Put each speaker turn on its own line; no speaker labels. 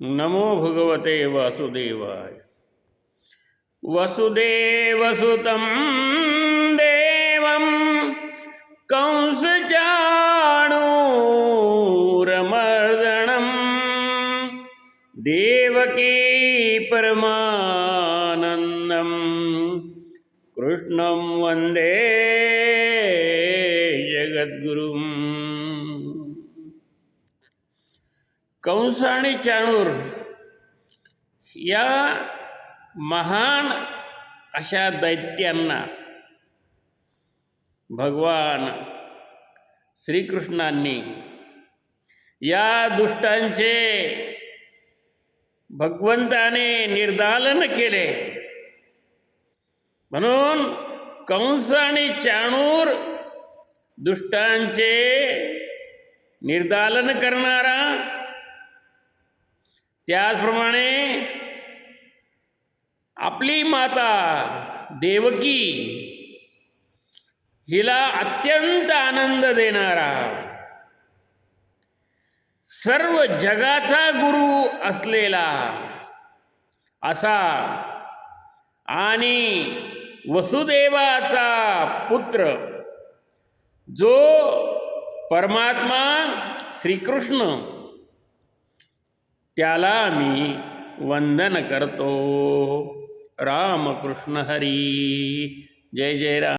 नमो भगवते वासुदेवाय. वसुदेवसुतं देवं कंसचाणूरमर्दनं देवकी परमानन्दं कृष्णं वन्दे जगद्गुरुम् कंस आणि चाणूर या महान अशा दैत्यांना भगवान श्रीकृष्णांनी या दुष्टांचे भगवंताने निर्दालन केले. म्हणून कंस आणि चाणूर दुष्टांचे निर्दालन करणारा त्याचप्रमाणे आपली माता देवकी हिला अत्यंत आनंद देणारा सर्व जगाचा गुरु असलेला असा आणि वसुदेवाचा पुत्र जो परमात्मा श्रीकृष्ण त्याला मी वंदन करतो. रामकृष्ण हरी. जय जय राम.